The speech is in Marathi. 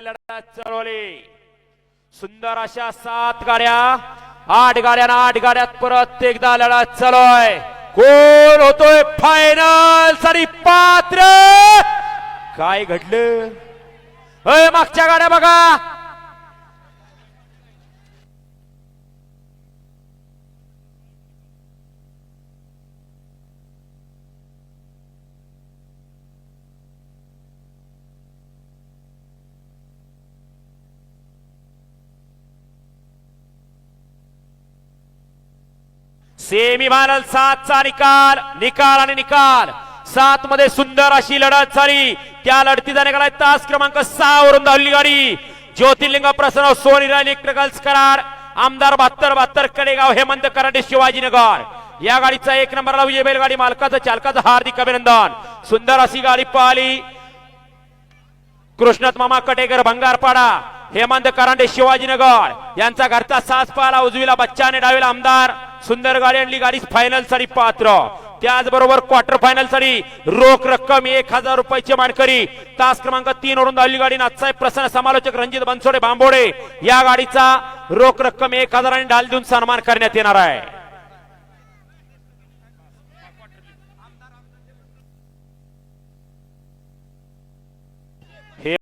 लढत चालवली सुंदर अशा सात गाड्या आठ गाड्या आठ गाड्यात परत एकदा लढत चालूय. कोण होतोय फायनल सरी पात्र! काय घडलं? अय मागच्या गाड्या बघा. सेमी फायनल सातचा निकाल निकाल आणि निकाल. सात मध्ये सुंदर अशी लढत झाली. त्या लढतीचा निकाल आहे तास क्रमांक सहा वरून धावली गाडी. ज्योतिर्लिंग प्रसन्न सोनी रॅली ट्रगल्स करार. आमदार बहात्तर बहात्तर कडेगाव हेमंत कराटे शिवाजीनगर. या गाडीचा एक नंबरला विजय बैलगाडी मालकाचं चालकाचं हार्दिक अभिनंदन. सुंदर अशी गाडी पाहिली. कृष्णात मामा कटेकर भंगारपाडा. हेमंत करांडे शिवाजीनगर यांचा घरचा सास पाहिला उजवीला बच्चा आणि डावीला आमदार सुंदर गाडी आणली गाडी फायनलसाठी पात्र. त्याचबरोबर क्वार्टर फायनलसाठी रोख रक्कम एक हजार रुपयाची मानकरी. तास क्रमांक तीन वरून धावली गाडी नाथसाहेब प्रसन्न समालोचक रणजित बनसोडे बांबोडे या गाडीचा रोख रक्कम एक हजार आणि डाल देऊन सन्मान करण्यात येणार आहे. हे